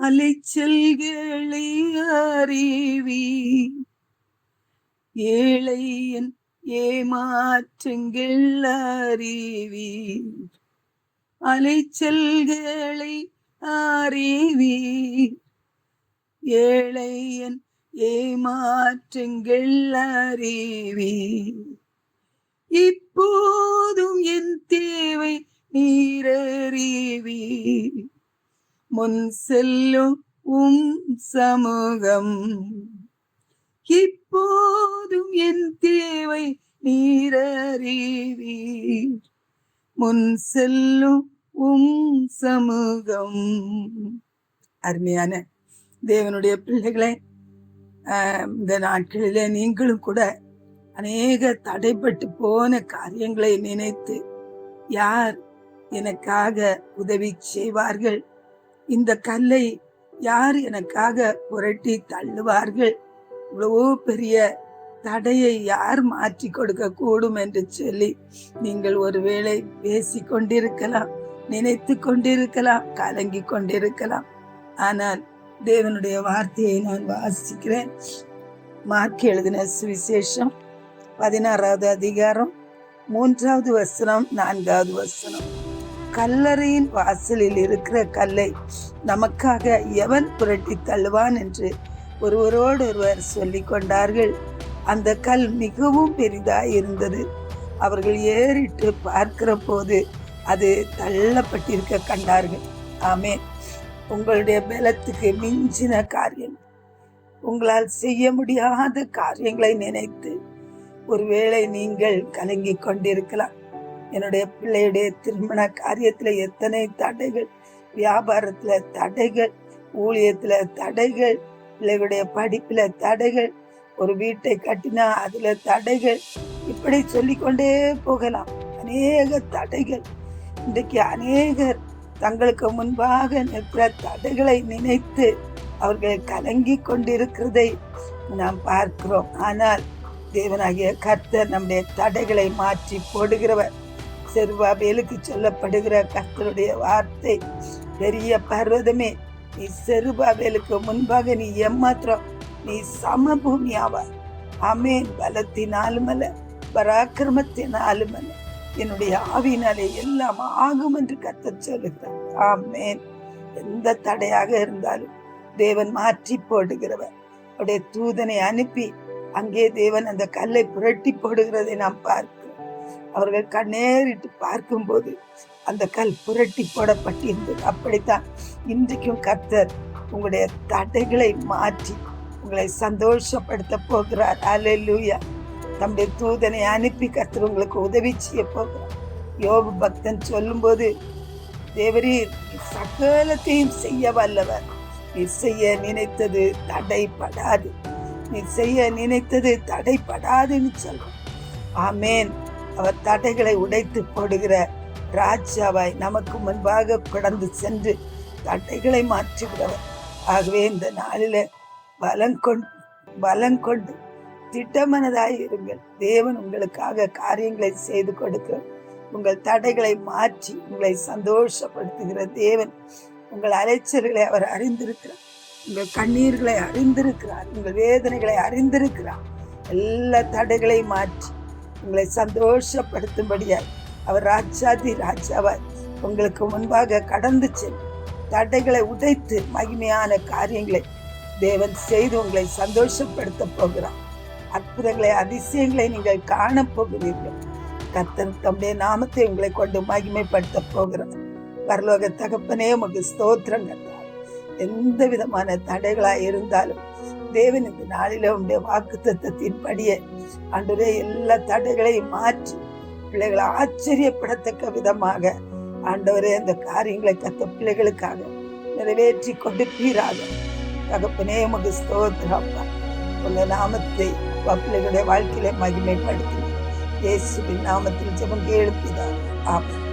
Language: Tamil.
அலைச்சல்களை அறிவி. ஏழையன் ஏமாற்றங்கள் அறிவி. அலைச்சல்களை அறிவி. ஏழையன் ஏமாற்றங்கள் அறிவி. இப்போதும் என் தேவை நீரறிவி முன் செல்லும் உம் சமூகம். இப்போதும் என் தேவை நீரறிவி முன் செல்லும் உம் சமூகம். அருமையான தேவனுடைய பிள்ளைகளை இந்த நாட்களிலே நீங்களும் கூட அநேக தடைப்பட்டு போன காரியங்களை நினைத்து யார் எனக்காக உதவி செய்வார்கள் இந்த கல்லை யார் எனக்காக புரட்டி தள்ளுவார்கள்? இவ்வளவோ பெரிய தடையை யார் மாற்றி கொடுக்க கூடும் என்று சொல்லி நீங்கள் ஒருவேளை பேசி கொண்டிருக்கலாம் நினைத்து கொண்டிருக்கலாம் கலங்கி கொண்டிருக்கலாம். ஆனால் தேவனுடைய வார்த்தையை நான் வாசிக்கிறேன். மார்க் எழுதின சுவிசேஷம் பதினாறாவது அதிகாரம் மூன்றாவது வசனம் நான்காவது வசனம். கல்லறையின் வாசலில் இருக்கிற கல்லை நமக்காக எவன் புரட்டி தள்ளுவான் என்று ஒருவரோடொருவர் சொல்லி கொண்டார்கள். அந்த கல் மிகவும் பெரிதாய் இருந்தது. அவர்கள் ஏறிட்டு பார்க்கிற போது அது தள்ளப்பட்டிருக்க கண்டார்கள். ஆமே உங்களுடைய பலத்துக்கு மிஞ்சின காரியம். உங்களால் செய்ய முடியாத காரியங்களை நினைத்து ஒருவேளை நீங்கள் கலங்கி கொண்டிருக்கலாம். என்னுடைய பிள்ளையுடைய திருமண காரியத்தில் எத்தனை தடைகள் வியாபாரத்துல தடைகள் ஊழியத்துல தடைகள் பிள்ளைகளுடைய படிப்புல தடைகள் ஒரு வீட்டை கட்டினா அதுல தடைகள் இப்படி சொல்லிக்கொண்டே போகலாம். அநேக தடைகள். இன்றைக்கு அநேகர் தங்களுக்கு முன்பாக நிற்கிற தடைகளை நினைத்து அவர்கள் கலங்கி கொண்டிருக்கிறதை நாம் பார்க்கிறோம். ஆனால் தேவனாகிய கர்த்தர் நம்முடைய தடைகளை மாற்றி போடுகிறவர். செருபாபேலுக்கு சொல்லப்படுகிற கர்த்தருடைய வார்த்தை. பெரிய பர்வதமே நீ செருபாபேலுக்கு முன்பாக நீ ஏமாத்திரம் நீ சமபூமி ஆவார் ஆமேன். பலத்தினாலும் அல்ல பராக்கிரமத்தினாலும் அல்ல என்னுடைய ஆவினாலே எல்லாம் ஆகும் என்று கத்த சொல்லுகிறார். ஆமேன். எந்த தடையாக இருந்தாலும் தேவன் மாற்றி போடுகிறவர். அவருடைய தூதனை அனுப்பி அங்கே தேவன் அந்த கல்லை புரட்டி போடுகிறதை நாம் பார்க்கிறோம். அவர்கள் கண்ணேறிட்டு பார்க்கும்போது அந்த கல் புரட்டி போடப்பட்டிருந்தது. அப்படித்தான் இன்றைக்கும் கர்த்தர் உங்களுடைய தடைகளை மாற்றி உங்களை சந்தோஷப்படுத்த போகிறார். அல்லேலூயா தம்முடைய தூதனை அனுப்பி கர்த்தர் உங்களுக்கு உதவி செய்ய போகிறார். யோபு பக்தன் சொல்லும்போது தேவரீர் சகலத்தையும் செய்ய வல்லவர். நீ செய்ய நினைத்தது தடைப்படாது. நீ செய்ய நினைத்தது தடைப்படாதுன்னு சொல்லும் ஆமேன். அவர் தடைகளை உடைத்து போடுகிற ராஜாவாய் நமக்கு முன்பாக கடந்து சென்று தடைகளை மாற்றுகிறவர் ஆகவே இந்த நாளில் பலம் கொண்டு பலம் கொண்டு திட்டமனதாய் இருங்கள். தேவன் உங்களுக்காக காரியங்களை செய்து கொடுக்க உங்கள் தடைகளை மாற்றி உங்களை சந்தோஷப்படுத்துகிற தேவன் உங்கள் அலைச்சல்களை அவர் அறிந்திருக்கிறார். உங்கள் கண்ணீர்களை அறிந்திருக்கிறார். உங்கள் வேதனைகளை அறிந்திருக்கிறார். எல்லா தடைகளையும் மாற்றி உங்களை சந்தோஷப்படுத்தும்படியாய் அவர் ராஜாதி ராஜாவாய் உங்களுக்கு முன்பாக கடந்து சென்று தடைகளை உடைத்து மகிமையான காரியங்களை தேவன் செய்து உங்களை சந்தோஷப்படுத்த போகிறார். அற்புதங்களை அதிசயங்களை நீங்கள் காண போகிறீர்கள். கர்த்தன் தம்முடைய நாமத்தை உங்களை கொண்டு மகிமைப்படுத்த போகிறார். பரலோக தகப்பனே உமக்கு ஸ்தோத்திரம் எந்த விதமான தடைகளாக இருந்தாலும் தேவன் இந்த நாளில உடைய வாக்கு தத்தத்தின்படியே அன்றைய எல்லா தடைகளையும் மாற்றி பிள்ளைகளை ஆச்சரியப்படத்தக்க விதமாக ஆண்டவரே அந்த காரியங்களை கத்த பிள்ளைகளுக்காக நிறைவேற்றி கொடுப்பீராக தகப்பனே உமக்கு ஸ்தோத்திரம் அப்பா. உங்க நாமத்தை பிள்ளைகளுடைய வாழ்க்கையில மகிமைப்படுத்தினேன் இயேசுவின் நாமத்தில் ஜெபம் கேளுப்பிதான் ஆமாம்